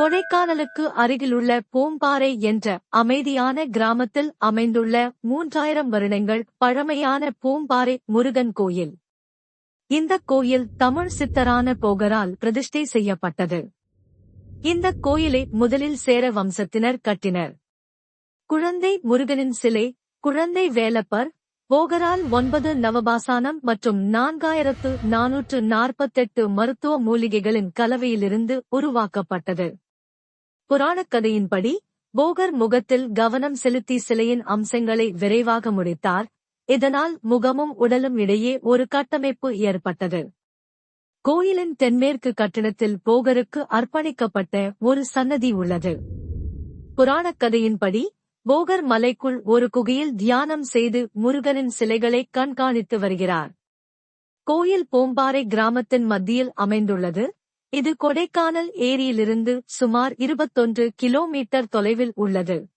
கொடைக்கானலுக்கு அருகிலுள்ள பூம்பாறை என்ற அமைதியான கிராமத்தில் அமைந்துள்ள மூன்றாயிரம் வருடங்கள் பழமையான பூம்பாறை முருகன் கோயில். இந்த கோயில் தமிழ் சித்தரான போகரால் பிரதிஷ்டை செய்யப்பட்டது. இந்த கோயிலை முதலில் சேர வம்சத்தினர் கட்டினர். குழந்தை முருகனின் சிலை குழந்தை வேலப்பர் போகரால் ஒன்பது நவபாசானம் மற்றும் நான்காயிரத்து நானூற்று நாற்பத்தெட்டு மருத்துவ மூலிகைகளின் கலவையிலிருந்து உருவாக்கப்பட்டது. புராணக் கதையின்படி போகர் முகத்தில் கவனம் செலுத்தி சிலையின் அம்சங்களை விரைவாக முடித்தார் இதனால் முகமும் உடலும் இடையே ஒரு கட்டமைப்பு ஏற்பட்டது. கோயிலின் தென்மேற்கு கட்டிடத்தில் போகருக்கு அர்ப்பணிக்கப்பட்ட ஒரு சன்னதி உள்ளது. புராணக் கதையின்படி போகர் மலைக்குள் ஒரு குகையில் தியானம் செய்து முருகனின் சிலைகளை கண்காணித்து வருகிறார். கோயில் போம்பாறை கிராமத்தின் மத்தியில் அமைந்துள்ளது. இது கொடைக்கானல் ஏரியிலிருந்து சுமார் இருபத்தொன்று கிலோமீட்டர் தொலைவில் உள்ளது.